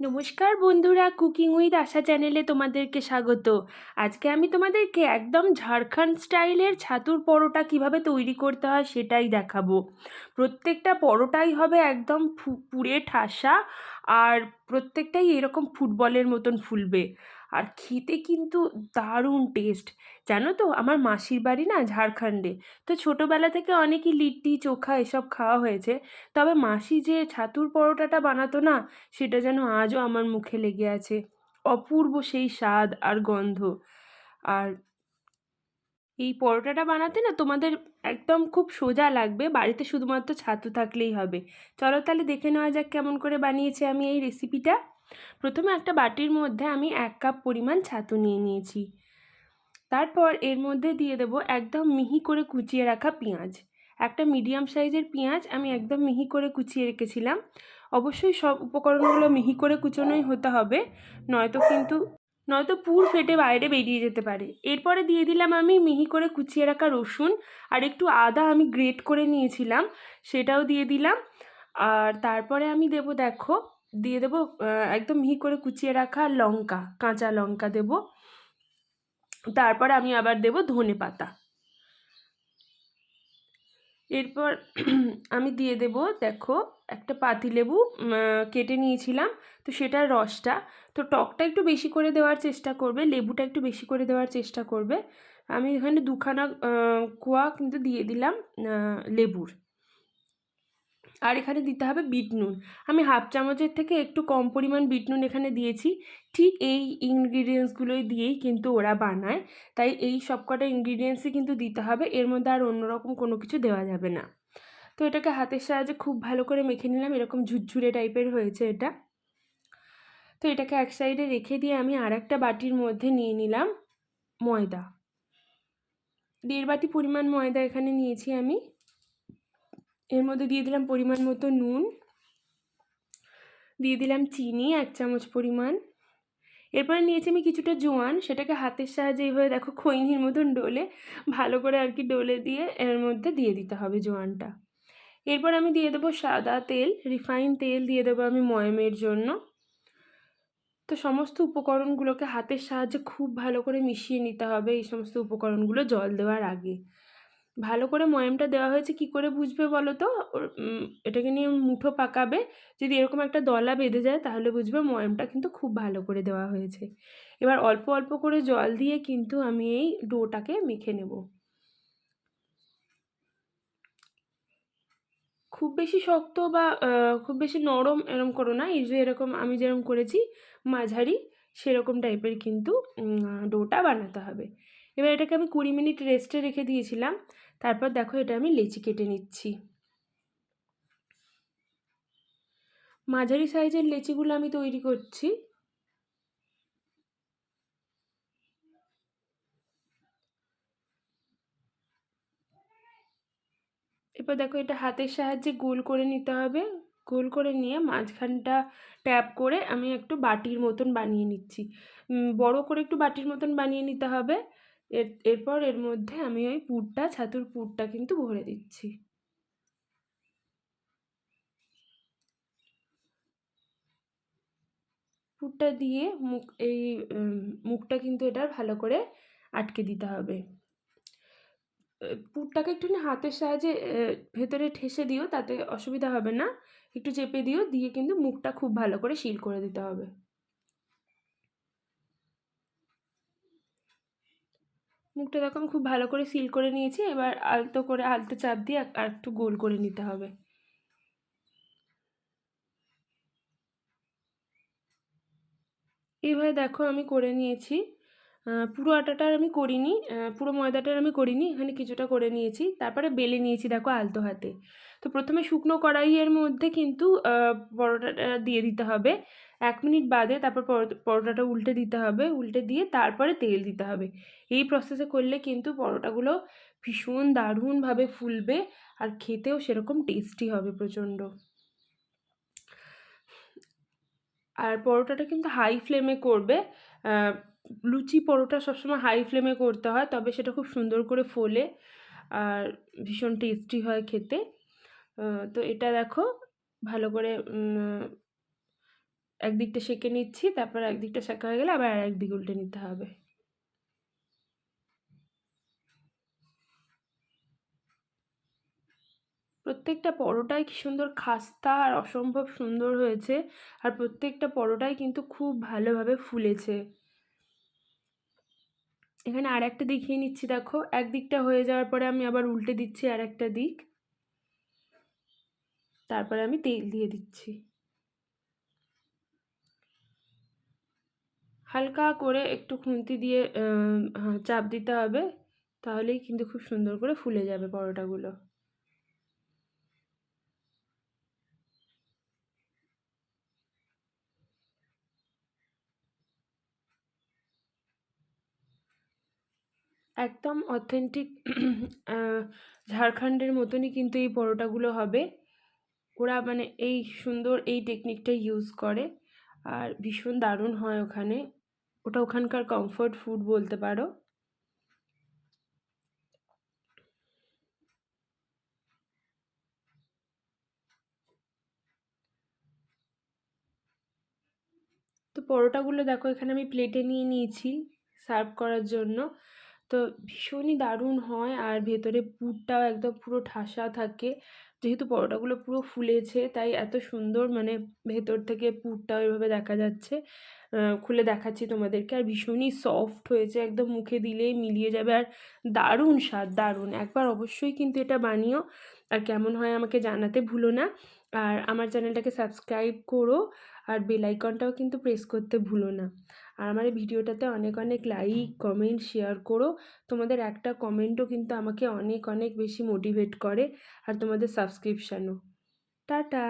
নমস্কার বন্ধুরা cooking with আশা চ্যানেলে তোমাদেরকে স্বাগত। আজকে আমি তোমাদেরকে একদম ঝাড়খণ্ড স্টাইলের ছাতুর পরোটা কীভাবে তৈরি করতে হয় সেটাই দেখাবো। প্রত্যেকটা পরোটাই হবে একদম পুড়ে ঠাসা আর প্রত্যেকটাই এরকম ফুটবলের মতন ফুলবে। আর খেতে কিন্তু দারুণ টেস্ট জানো তো? আমার মাসির বাড়ি না ঝাড়খণ্ডে। তো ছোটোবেলা থেকে অনেকই লিট্টি, চোখা এসব খাওয়া হয়েছে। তবে মাসি যে ছাতুর পরোটাটা বানাতো না, সেটা যেন আজও আমার মুখে লেগে আছে। অপূর্ব সেই স্বাদ আর গন্ধ। আর এই পরোটাটা বানাতে না তোমাদের একদম খুব সোজা লাগবে। বাড়িতে শুধুমাত্র ছাতু থাকলেই হবে। চলো তাহলে দেখে নেওয়া যাক কেমন করে বানিয়েছি আমি এই রেসিপিটা প্রথমে একটা বাটির মধ্যে আমি এক কাপ পরিমাণ ছাতু নিয়ে নিয়েছি। তারপর এর মধ্যে দিয়ে দেবো একদম মিহি করে কুচিয়ে রাখা পেঁয়াজ। একটা মিডিয়াম সাইজের পেঁয়াজ আমি একদম মিহি করে কুচিয়ে রেখেছিলাম। অবশ্যই সব উপকরণগুলো মিহি করে কুচোনোই হতে হবে, নয়তো কিন্তু, নয়তো পুর ফেটে বাইরে বেরিয়ে যেতে পারে। এরপরে দিয়ে দিলাম আমি মিহি করে কুচিয়ে রাখা রসুন, আর একটু আদা আমি গ্রেট করে নিয়েছিলাম, সেটাও দিয়ে দিলাম। আর তারপরে আমি দেবো, দেখো দিয়ে দেবো একদম মিহি করে কুচিয়ে রাখা লঙ্কা, কাঁচা লঙ্কা দেবো। তারপর আমি আবার দেবো ধনে পাতা। এরপর আমি দিয়ে দেব, দেখো, একটা পাতিলেবু কেটে নিয়েছিলাম, তো সেটার রসটা, তো টকটা একটু বেশি করে দেওয়ার চেষ্টা করবে, লেবুটা একটু বেশি করে দেওয়ার চেষ্টা করবে। আমি এখানে দুখানা কোয়া কিন্তু দিয়ে দিলাম লেবুর। আর এখানে দিতে হবে বিট নুন। আমি হাফ চামচের থেকে একটু কম পরিমাণ বিট নুন এখানে দিয়েছি। ঠিক এই ইনগ্রিডিয়েন্টসগুলোই দিয়েই কিন্তু ওরা বানায়। তাই এই সবকটা ইনগ্রিডিয়েন্টসই কিন্তু দিতে হবে। এর মধ্যে আর অন্যরকম কোনো কিছু দেওয়া যাবে না। তো এটাকে হাতের সাহায্যে খুব ভালো করে মেখে নিলাম। এরকম ঝুরঝুরে টাইপের হয়েছে এটা। তো এটাকে এক সাইডে রেখে দিয়ে আমি আর একটা বাটির মধ্যে নিয়ে নিলাম ময়দা। দেড় বাটি পরিমাণ ময়দা এখানে নিয়েছি আমি। এর মধ্যে দিয়ে দিলাম পরিমাণ মতো নুন। দিয়ে দিলাম চিনি, এক চামচ পরিমাণ। এরপরে নিয়েছি আমি কিছুটা জোয়ান, সেটাকে হাতের সাহায্যে এইভাবে দেখো খৈনির মতন ডোলে ভালো করে আর কি ডোলে দিয়ে এর মধ্যে দিয়ে দিতে হবে জোয়ানটা। এরপর আমি দিয়ে দেবো সাদা তেল, রিফাইন তেল দিয়ে দেবো আমি ময়মের জন্য। তো সমস্ত উপকরণগুলোকে হাতের সাহায্যে খুব ভালো করে মিশিয়ে নিতে হবে এই সমস্ত উপকরণগুলো জল দেওয়ার আগে। ভালো করে ময়ামটা দেওয়া হয়েছে, কি করে বুঝবে বলো তো এটাকে নিয়ে মুঠো পাকাবে। যদি এরকম একটা দলা বেঁধে যায়, তাহলে বুঝবে ময়ামটা কিন্তু খুব ভালো করে দেওয়া হয়েছে। এবার অল্প অল্প করে জল দিয়ে কিন্তু আমি এই ডোটাকে মেখে নেব। খুব বেশি শক্ত বা খুব বেশি নরম এরম করো না। এই যে এরকম আমি যেরকম করেছি, মাঝারি, সেরকম টাইপের কিন্তু ডোটা বানাতে হবে। এবার এটাকে আমি কুড়ি মিনিট রেস্টে রেখে দিয়েছিলাম। তারপর দেখো এটা আমি লেচি কেটে নিচ্ছি। মাঝারি সাইজের লেচিগুলো আমি তৈরি করছি। এবার দেখো এটা হাতের সাহায্যে গোল করে নিতে হবে। গোল করে নিয়ে মাঝখানটা ট্যাপ করে আমি একটু বাটির মতন বানিয়ে নিচ্ছি। বড় করে একটু বাটির মতন বানিয়ে নিতে হবে। এর, এরপর এর মধ্যে আমি ওই পুরটা, ছাতুর পুরটা কিন্তু ভরে দিচ্ছি। পুরটা দিয়ে মুখ, এই মুখটা কিন্তু এটার ভালো করে আটকে দিতে হবে। পুরটাকে একটুখানি হাতের সাহায্যে ভেতরে ঠেসে দিও, তাতে অসুবিধা হবে না। একটু চেপে দিও, দিয়ে কিন্তু মুখটা খুব ভালো করে সিল করে দিতে হবে। মুখটা দেখো, আমি খুব ভালো করে সিল করে নিয়েছি। এবার আলতো করে আলতো চাপ দিয়ে আর একটু গোল করে নিতে হবে। এইভাবে দেখো, আমি করে নিয়েছি। পুরো আটাটার আমি করিনি পুরো ময়দাটার আমি করিনি, এখানে কিছুটা করে নিয়েছি। তারপরে বেলে নিয়েছি, দেখো, আলতো হাতে। তো প্রথমে শুকনো কড়াইয়ের মধ্যে কিন্তু পরোটাটা দিয়ে দিতে হবে। এক মিনিট বাদে তারপর পরোটাটা উল্টে দিতে হবে, উল্টে দিয়ে তারপরে তেল দিতে হবে। এই প্রসেসে করলে কিন্তু পরোটাগুলো ভীষণ দারুণভাবে ফুলবে আর খেতেও সেরকম টেস্টি হবে প্রচণ্ড। আর পরোটাটা কিন্তু হাই ফ্লেমে করবে লুচি পরোটা সবসময় হাই ফ্লেমে করতে হয়, তবে সেটা খুব সুন্দর করে ফোলে আর ভীষণ টেস্টি হয় খেতে। তো এটা দেখো, ভালো করে একদিকটা সেঁকে নিচ্ছি, তারপর একদিকটা শেখা হয়ে গেলে আবার আর একদিক উল্টে নিতে হবে। প্রত্যেকটা পরোটাই কি সুন্দর খাস্তা আর অসম্ভব সুন্দর হয়েছে, আর প্রত্যেকটা পরোটাই কিন্তু খুব ভালোভাবে ফুলেছে। এখানে আর একটা দেখিয়ে নিচ্ছি, দেখো। একদিকটা হয়ে যাওয়ার পরে আমি আবার উল্টে দিচ্ছি আর একটা দিক। তারপরে আমি তেল দিয়ে দিচ্ছি। হালকা করে একটু খুন্তি দিয়ে চাপ দিতে হবে, তাহলেই কিন্তু খুব সুন্দর করে ফুলে যাবে পরোটাগুলো। একদম অথেন্টিক ঝাড়খণ্ডের মতনই কিন্তু এই পরোটাগুলো হবে। ওরা মানে এই সুন্দর এই টেকনিকটা ইউজ করে। আর ভীষণ দারুণ হয় ওখানে। ওটা ওখানকার কমফর্ট ফুড বলতে পারো। তো পরোটাগুলো দেখো, এখানে আমি প্লেটে নিয়ে নিয়েছি সার্ভ করার জন্য। তো ভীষণই দারুণ হয়। আর ভেতরে পুরটাও একদম পুরো ঠাসা থাকে। যেহেতু পরোটাগুলো পুরো ফুলেছে, তাই এত সুন্দর মানে ভেতর থেকে পুরটাও এভাবে দেখা যাচ্ছে। খুলে দেখাচ্ছি তোমাদেরকে। আর ভীষণই সফট হয়েছে, একদম মুখে দিলেই মিলিয়ে যাবে। আর দারুণ স্বাদ, দারুণ। একবার অবশ্যই কিন্তু এটা বানিও। আর কেমন হয় আমাকে জানাতে ভুলো না। আর আমার চ্যানেলটাকে সাবস্ক্রাইব করো আর বেল আইকনটাও কিন্তু প্রেস করতে ভুলো না। আর আমার এই ভিডিওটাতে অনেক অনেক লাইক কমেন্ট শেয়ার করো। তোমাদের একটা কমেন্টও কিন্তু আমাকে অনেক অনেক বেশি মোটিভেট করে আর তোমাদের সাবস্ক্রিপশানও টাটা!